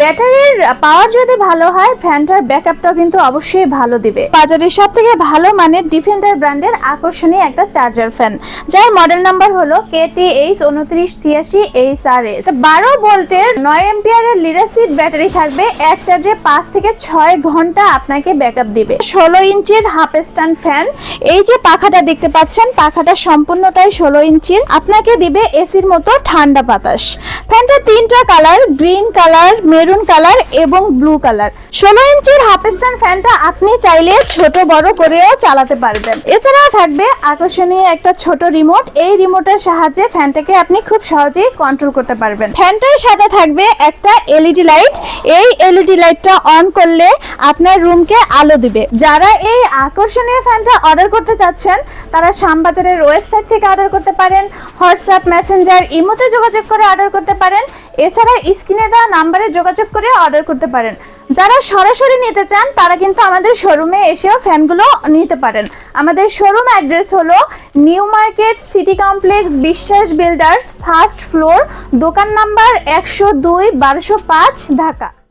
ব্যাটারির পাওয়ার যদি ভালো হয় ফ্যানটার ব্যাকআপটাও কিন্তু অবশ্যই ভালো দিবে। বাজারের সব থেকে ভালো মানের ডিফেন্ডার ব্র্যান্ডের আকর্ষণীয় একটা চার্জার ফ্যান যার মডেল নাম্বার হলো কেটি এইচ উনত্রিশ ছিয়াশি এইচ আর এস বারো ভোল্টের নয় এম্পিয়ারের লিডারশিপ ব্যাটারি থাকবে। এক চার্জে পাঁচ থেকে ছয় ঘণ্টা আপনাকে ব্যাকআপ দিবে। ষোলো ইঞ্চির হাফ স্ট্যান্ড ফ্যান এই যে পাখাটা দেখতে পাচ্ছেন, পাখাটা সম্পূর্ণটাই ষোলো ইঞ্চির। আপনাকে দিবে এসির মতো ঠান্ডা বাতাস। ফ্যানটা তিনটা colour green colour maroon colour এবং ব্লু কালার। ষোলো ইঞ্চির হাফ ফ্যানটা আপনি চাইলে ছোট বড় করেও চালাতে পারবেন। এছাড়া থাকবে আকর্ষণীয় একটা ছোট রিমোট এই রিমোটের সাহায্যে ফ্যানটাকে আপনি খুব সহজেই কন্ট্রোল করতে পারবেন। ফ্যানটার সাথে থাকবে একটা এলইডি লাইট এই এলইডি লাইটটা অন করলে আপনার রুমকে আলো দিবে। যারা এই আকর্ষণীয় ফ্যানটা অর্ডার করতে চাচ্ছেন, তারা শ্যামবাজারের ওয়েবসাইট থেকে অর্ডার করতে পারেন হোয়াটসঅ্যাপ মেসেঞ্জার ইমোতে যোগাযোগ করে অর্ডার করতে পারেন। এছাড়া স্ক্রিনে দেওয়া নাম্বারে যোগাযোগ করে অর্ডার করতে পারেন। যারা সরাসরি নিতে চান, তারা কিন্তু আমাদের শোরুমে এসেও ফ্যানগুলো নিতে পারেন। আমাদের শোরুম অ্যাড্রেস হলো new market city complex Biswas builders first floor দোকান নাম্বার একশো দুই, বারোশো পাঁচ, ঢাকা।